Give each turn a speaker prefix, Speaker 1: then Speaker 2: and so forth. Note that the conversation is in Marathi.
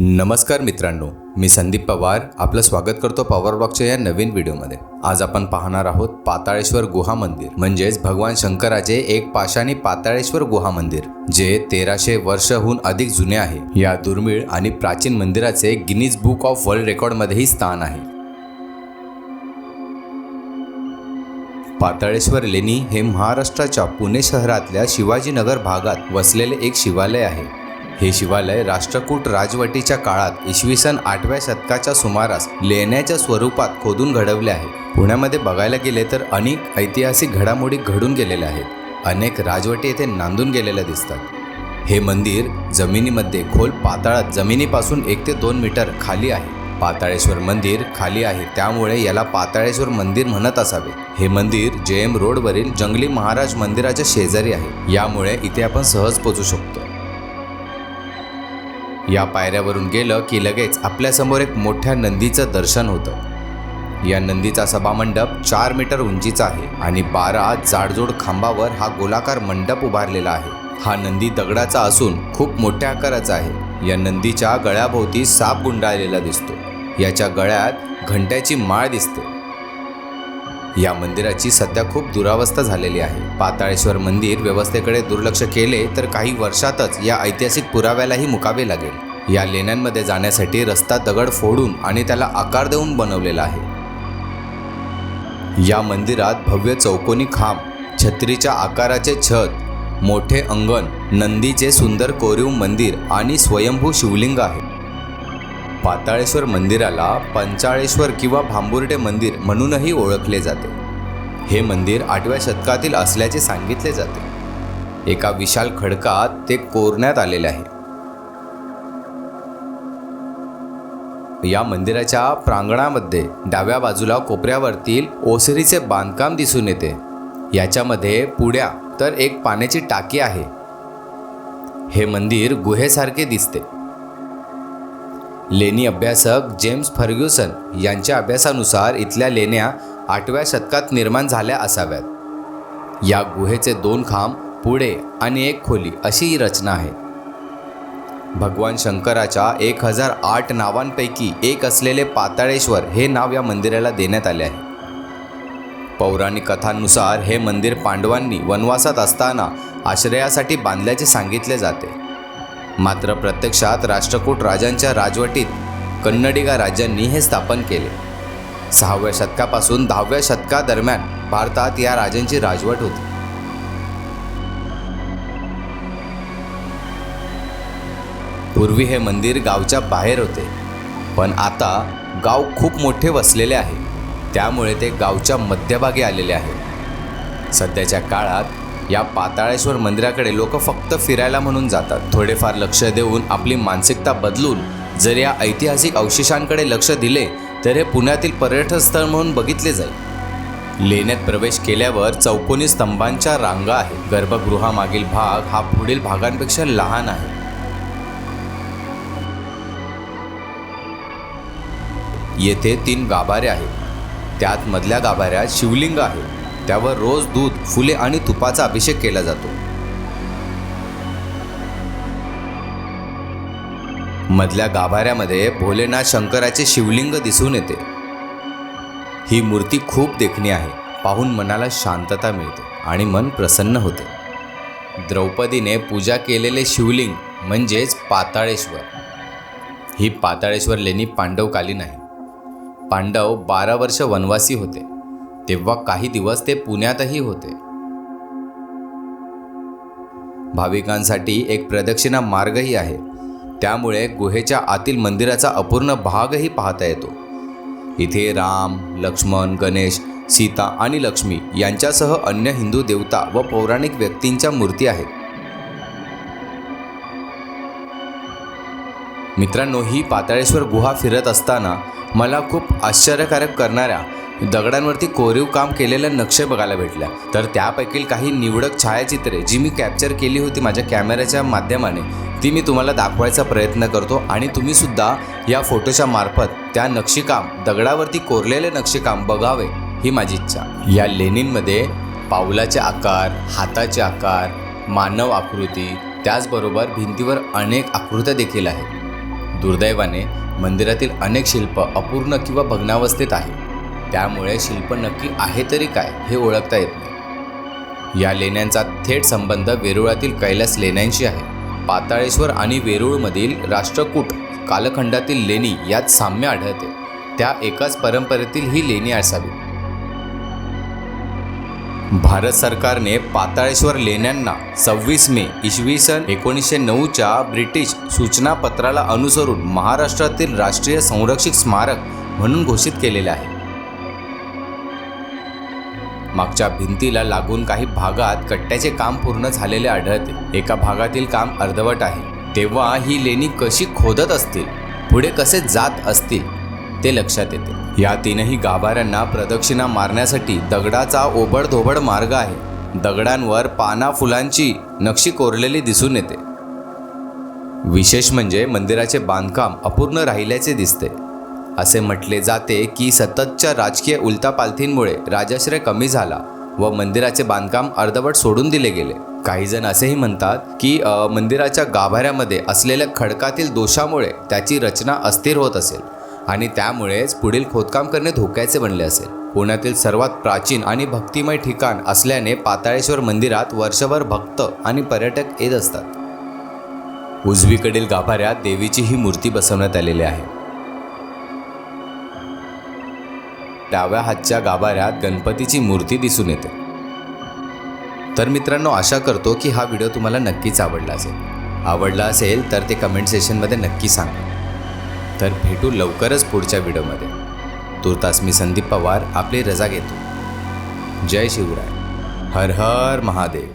Speaker 1: नमस्कार मित्रांनो मी संदीप पवार. आपलं स्वागत करतो पॉवर ब्लॉकच्या या नवीन व्हिडिओमध्ये. आज आपण पाहणार आहोत पाताळेश्वर गुहा मंदिर म्हणजेच भगवान शंकराचे एक पाषाणी पाताळेश्वर गुहा मंदिर जे तेराशे वर्षहून अधिक जुने आहे. या दुर्मिळ आणि प्राचीन मंदिराचे गिनीज बुक ऑफ वर्ल्ड रेकॉर्डमध्येही स्थान आहे. पाताळेश्वर लेणी हे महाराष्ट्राच्या पुणे शहरातल्या शिवाजीनगर भागात वसलेले एक शिवालय आहे. हे शिवालय राष्ट्रकूट राजवटीच्या काळात इसवी सन आठव्या शतकाच्या सुमारास लेण्याच्या स्वरूपात खोदून घडवले आहे. पुण्यामध्ये बघायला गेले तर अनेक ऐतिहासिक घडामोडी घडून गेलेल्या आहेत. अनेक राजवटी येथे नांदून गेलेल्या दिसतात. हे मंदिर जमिनीमध्ये खोल पाताळात जमिनीपासून एक ते दोन मीटर खाली आहे. पाताळेश्वर मंदिर खाली आहे त्यामुळे याला पाताळेश्वर मंदिर म्हणत असावे. हे मंदिर जे एम रोडवरील जंगली महाराज मंदिराच्या शेजारी आहे. यामुळे इथे आपण सहज पोचू शकतो. या पायऱ्यावरून गेलं की लगेच आपल्यासमोर एक मोठ्या नंदीचं दर्शन होतं. या नंदीचा सभामंडप चार मीटर उंचीचा आहे आणि बारा जाडजोड खांबावर हा गोलाकार मंडप उभारलेला आहे. हा नंदी दगडाचा असून खूप मोठ्या आकाराचा आहे. या नंदीच्या गळ्याभोवती साप गुंडाळलेला दिसतो. याच्या गळ्यात घंट्याची माळ दिसते. या मंदिराची सध्या खूप दुरावस्था झालेली आहे. पाताळेश्वर मंदिर व्यवस्थेकडे दुर्लक्ष केले तर काही वर्षातच या ऐतिहासिक पुराव्यालाही मुकावे लागेल. या लेण्यांमध्ये जाण्यासाठी रस्ता दगड फोडून आणि त्याला आकार देऊन बनवलेला आहे. या मंदिरात भव्य चौकोनी खांब छत्रीच्या आकाराचे छत मोठे अंगण नंदीचे सुंदर कोरीव मंदिर आणि स्वयंभू शिवलिंग आहे. पाताळेश्वर मंदिराला पंचाळेश्वर किंवा भांबुर्डे मंदिर म्हणूनही ओळखले जाते. हे मंदिर आठव्या शतकातील असल्याचे सांगितले जाते. एका विशाल खडकात ते कोरण्यात आलेले आहे. या मंदिराच्या प्रांगणामध्ये डाव्या बाजूला कोपऱ्यावरतील ओसरीचे बांधकाम दिसून येते. याच्यामध्ये पुड्या तर एक पाण्याची टाकी आहे. हे मंदिर गुहेसारखे दिसते. लेणी अभ्यासक जेम्स फर्ग्युसन यांच्या अभ्यासानुसार इथल्या लेण्या आठव्या शतकात निर्माण झाल्या असाव्यात. या गुहेचे दोन खांब पुढे आणि एक खोली अशी ही रचना आहे. भगवान शंकराच्या एक हजार आठ नावांपैकी एक असलेले पाताळेश्वर हे नाव या मंदिराला देण्यात आले आहे. पौराणिक कथांनुसार हे मंदिर पांडवांनी वनवासात असताना आश्रयासाठी बांधल्याचे सांगितले जाते. मात्र प्रत्यक्षात राष्ट्रकूट राजांच्या राजवटीत कन्नडिगा राज्यांनी हे स्थापन केले. सहाव्या शतकापासून दहाव्या शतकादरम्यान भारतात या राजांची राजवट होती. पूर्वी हे मंदिर गावच्या बाहेर होते पण आता गाव खूप मोठे वसलेले आहे. त्यामुळे ते गावच्या मध्यभागी आलेले आहे. सध्याच्या काळात या पाताळेश्वर मंदिराकडे लोक फक्त फिरायला म्हणून जातात. थोडेफार लक्ष देऊन आपली मानसिकता बदलून जर या ऐतिहासिक अवशेषांकडे लक्ष दिले तर हे पुण्यातील पर्यटन स्थळ म्हणून बघितले जाईल. लेण्यात प्रवेश केल्यावर चौकोनी स्तंभांच्या रांगा आहेत. गर्भगृहामागील भाग हा पुढील भागांपेक्षा लहान आहे. येथे तीन गाभारे आहेत. त्यात मधल्या गाभाऱ्यात शिवलिंग आहे. त्यावर रोज दूध फुले आणि तुपाचा अभिषेक केला जातो. मधल्या गाभाऱ्यामध्ये भोलेनाथ शंकराचे शिवलिंग दिसून येते. ही मूर्ती खूप देखणी आहे पाहून मनाला शांतता मिळते आणि मन प्रसन्न होते. द्रौपदीने पूजा केलेले शिवलिंग म्हणजेच पाताळेश्वर. ही पाताळेश्वर लेणी पांडवकालीन आहे. पांडव बारा वर्ष वनवासी होते. तेव्हा काही दिवस ते पुण्यातही होते. भाविकांसाठी एक प्रदक्षिणा मार्गही आहे. त्यामुळे गुहेच्या आतील मंदिराचा अपूर्ण भागही पाहता येतो. इथे राम लक्ष्मण गणेश सीता आणि लक्ष्मी यांच्यासह अन्य हिंदू देवता व पौराणिक व्यक्तींच्या मूर्ती आहेत. मित्रांनो ही पाताळेश्वर गुहा फिरत असताना मला खूप आश्चर्यकारक करणाऱ्या दगडांवरती कोरीव काम केलेल्या नक्षे बघायला भेटल्या. तर त्यापैकी काही निवडक छायाचित्रे जी मी कॅप्चर केली होती माझ्या कॅमेऱ्याच्या माध्यमाने ती मी तुम्हाला दाखवायचा प्रयत्न करतो आणि तुम्ही सुद्धा या फोटोच्या मार्फत त्या नक्षीकाम दगडावरती कोरलेले नक्षीकाम बघावे ही माझी इच्छा. या लेणींमध्ये पावलाचे आकार हाताचे आकार मानव आकृती त्याचबरोबर भिंतीवर अनेक आकृत्या देखील आहेत. दुर्दैवाने मंदिरातील अनेक शिल्प अपूर्ण किंवा भग्नावस्थेत आहेत. त्यामुळे शिल्प नक्की आहे तरी काय हे ओळखता येत नाही. या लेण्यांचा थेट संबंध वेरुळातील कैलास लेण्यांशी आहे. पाताळेश्वर आणि वेरूळमधील राष्ट्रकूट कालखंडातील लेणी यात साम्य आढळते. त्या एकाच परंपरेतील ही लेणी असावी. भारत सरकारने पाताळेश्वर लेण्यांना सव्वीस मे इसवी सन एकोणीसशे नऊच्या ब्रिटिश सूचनापत्राला अनुसरून महाराष्ट्रातील राष्ट्रीय संरक्षित स्मारक म्हणून घोषित केलेले आहे. मागच्या भिंतीला लागून काही भागात कट्ट्याचे काम पूर्ण झालेले आढळते. एका भागातील काम अर्धवट आहे. तेव्हा ही लेणी कशी खोदत असतील? पुढे कसे जात असतील? ते लक्षात येते. या तीनही गाभाऱ्यांना प्रदक्षिणा मारण्यासाठी दगडाचा ओबडधोबड मार्ग आहे. दगडांवर पाना फुलांची नक्षी कोरलेली दिसून येते. विशेष म्हणजे मंदिराचे बांधकाम अपूर्ण राहिल्याचे दिसते. असे म्हटले जाते की सततच्या राजकीय उलतापालथींमुळे राजाश्रय कमी झाला व मंदिराचे बांधकाम अर्धवट सोडून दिले गेले. काही जण असेही म्हणतात की मंदिराच्या गाभाऱ्यामध्ये असलेल्या खडकातील दोषामुळे त्याची रचना अस्थिर होत असेल आणि त्यामुळेच पुढील खोदकाम करणे धोक्याचे बनले असेल. पुण्यातील सर्वात प्राचीन आणि भक्तिमय ठिकाण असल्याने पाताळेश्वर मंदिरात वर्षभर भक्त आणि पर्यटक येत असतात. उजवीकडील गाभाऱ्यात देवीची ही मूर्ती बसवण्यात आलेली आहे. डाव्या हातच्या गाभाऱ्यात गणपतीची मूर्ती दिसून येते. तर मित्रांनो आशा करतो की हा व्हिडिओ तुम्हाला नक्कीच आवडला असेल. आवडला असेल तर ते कमेंट सेशनमध्ये नक्की सांगा. तर भेटू लवकरच पुढच्या व्हिडिओमध्ये. तुर्तास मी संदीप पवार आपली रजा घेतो. जय शिवराय. हर हर महादेव.